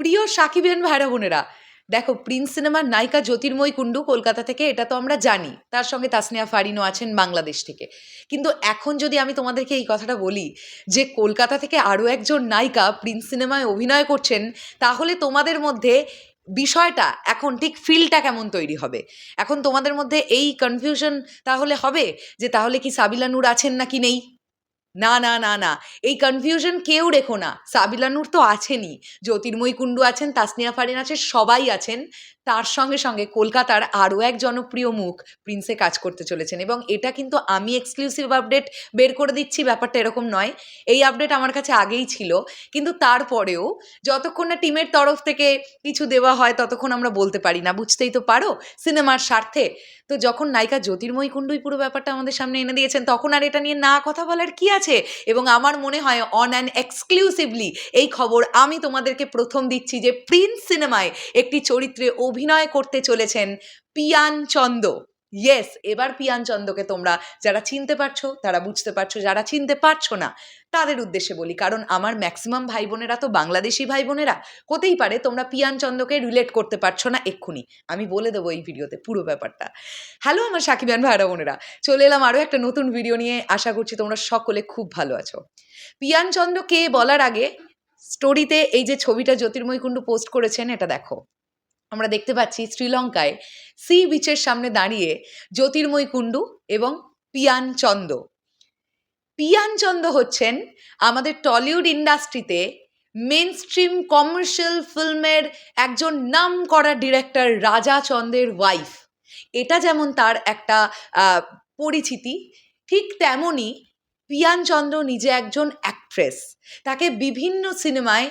প্রিয় সাকিবেন ভাইরা বোনেরা দেখো প্রিন্স সিনেমার নায়িকা জ্যোতির্ময় কুণ্ডু কলকাতা থেকে, এটা তো আমরা জানি। তার সঙ্গে তাসনিয়া ফারিনও আছেন বাংলাদেশ থেকে। কিন্তু এখন যদি আমি তোমাদেরকে এই কথাটা বলি যে কলকাতা থেকে আরও একজন নায়িকা প্রিন্স সিনেমায় অভিনয় করছেন, তাহলে তোমাদের মধ্যে বিষয়টা এখন ঠিক ফিলটা কেমন তৈরি হবে? এখন তোমাদের মধ্যে এই কনফিউশন তাহলে হবে যে তাহলে কি সাবিলা নূর আছেন নাকি নেই? না না না না। এই কনফিউশন কেউ রেখো না। সাবিলানুর তো আছেনই। জ্যোতির্ময়ী কুণ্ডু আছেন, তাসনিয়া ফারিন আছে সবাই আছেন। তার সঙ্গে সঙ্গে কলকাতার আরও এক জনপ্রিয় মুখ প্রিন্সে কাজ করতে চলেছেন এবং এটা কিন্তু আমি এক্সক্লুসিভ আপডেট বের করে দিচ্ছি, ব্যাপারটা এরকম নয়। এই আপডেট আমার কাছে আগেই ছিল, কিন্তু তারপরেও যতক্ষণ না টিমের তরফ থেকে কিছু দেওয়া হয় ততক্ষণ আমরা বলতে পারি না, বুঝতেই তো পারো সিনেমার স্বার্থে। তো যখন নায়িকা জ্যোতির্ময়ী কুণ্ডুই পুরো ব্যাপারটা আমাদের সামনে এনে দিয়েছেন, তখন আর এটা নিয়ে না কথা বলার কি আছে? এবং আমার মনে হয় অন অ্যান্ড এক্সক্লুসিভলি এই খবর আমি তোমাদেরকে প্রথম দিচ্ছি যে প্রিন্স সিনেমায় একটি চরিত্রে অভিনয় করতে চলেছেন পিয়ান চন্দ। ইয়েস এবার পিয়ান চন্দকে তোমরা যারা চিনতে পারছ, তারা বুঝতে পারছ, যারা চিনতে পারছ না, তাদের উদ্দেশ্যে বলি, কারণ আমার ম্যাক্সিমাম ভাই বোনেরা তো বাংলাদেশি ভাই বোনেরা হতেই পারে তোমরা পিয়ান চন্দকে রিলেট করতে পারছ না এক্ষুনি। আমি বলে দেবো এই ভিডিওতে পুরো ব্যাপারটা। হ্যালো আমার সাকিবান ভাইরা বোনেরা, চলে এলাম আরও একটা নতুন ভিডিও নিয়ে। আশা করছি তোমরা সকলে খুব ভালো আছো। পিয়ান চন্দ্র কে বলার আগে স্টোরিতে এই যে ছবিটা জ্যোতির্ময় কুণ্ডু পোস্ট করেছেন, এটা দেখো। আমরা দেখতে পাচ্ছি শ্রীলঙ্কায় সি বিচের সামনে দাঁড়িয়ে জ্যোতির্ময় কুণ্ডু এবং পিয়ান চন্দ। পিয়ান চন্দ হচ্ছেন আমাদের টলিউড ইন্ডাস্ট্রিতে মেন স্ট্রিম কমার্শিয়াল ফিল্মের একজন নাম করা ডিরেক্টর রাজা চন্দের ওয়াইফ এটা যেমন তার একটা পরিচিতি, ঠিক তেমনই পিয়ান চন্দ্র নিজে একজন অ্যাক্ট্রেস তাকে বিভিন্ন সিনেমায়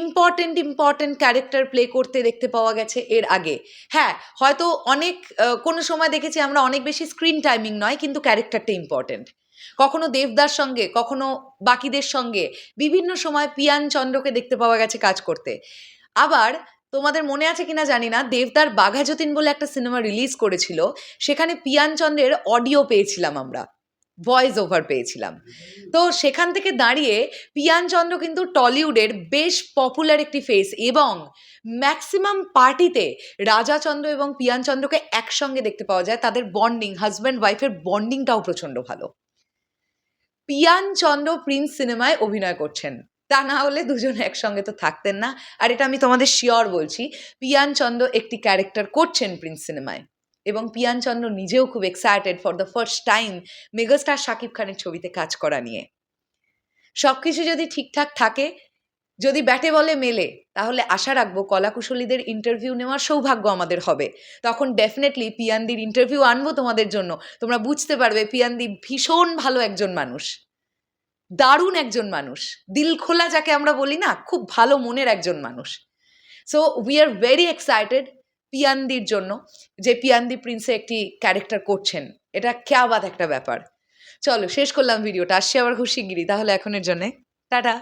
ইম্পর্টেন্ট ইম্পর্টেন্ট ক্যারেক্টার প্লে করতে দেখতে পাওয়া গেছে এর আগে। হ্যাঁ হয়তো অনেক কোনো সময় দেখেছি আমরা অনেক বেশি স্ক্রিন টাইমিং নয়, কিন্তু ক্যারেক্টারটা ইম্পর্টেন্ট কখনো দেবদার সঙ্গে, কখনো বাকিদের সঙ্গে, বিভিন্ন সময় পিয়ান চন্দ্রকে দেখতে পাওয়া গেছে কাজ করতে। আবার তোমাদের মনে আছে কিনা জানি না, দেবদার বাঘা যতীন বলে একটা সিনেমা রিলিজ করেছিল, সেখানে পিয়ান চন্দ্রের অডিও পেয়েছিলাম আমরা। ভয়েস ওভার পেয়েছিলাম। তো সেখান থেকে দাঁড়িয়ে পিয়ান চন্দ্র কিন্তু টলিউডের বেশ পপুলার একটি ফেস এবং ম্যাক্সিমাম পার্টিতে রাজা চন্দ্র এবং পিয়ান চন্দ্রকে একসঙ্গে দেখতে পাওয়া যায়। তাদের বন্ডিং হাজব্যান্ড ওয়াইফের বন্ডিংটাও প্রচণ্ড ভালো। পিয়ান চন্দ্র প্রিন্স সিনেমায় অভিনয় করছেন। তা না হলে দুজন একসঙ্গে তো থাকতেন না। আর এটা আমি তোমাদের শিওর বলছি, পিয়ান চন্দ্র একটি ক্যারেক্টার করছেন প্রিন্স সিনেমায় এবং পিয়ান চন্দ্র নিজেও খুব excited for the first time megastar Shakib খানের ছবিতে কাজ করা নিয়ে। সব কিছু যদি ঠিকঠাক থাকে, যদি ব্যাটে বলে মেলে, তাহলে আশা রাখব কলাকুশলীদের ইন্টারভিউ নেওয়ার সৌভাগ্য আমাদের হবে। তখন ডেফিনেটলি পিয়ানদির ইন্টারভিউ আনব তোমাদের জন্য। তোমরা বুঝতে পারবে পিয়ানদি ভীষণ ভালো একজন মানুষ। দারুণ একজন মানুষ। দিল খোলা যাকে আমরা বলি না, খুব ভালো মনের একজন মানুষ। So we are very excited পিয়ানদির জন্য যে পিয়ান্দি প্রিন্সে একটি ক্যারেক্টার করছেন। এটা ক্যাবাদ একটা ব্যাপার। চলো, শেষ করলাম ভিডিওটা আসছি আবার খুশি গিরি তাহলে এখনের জন্যে। টাটা।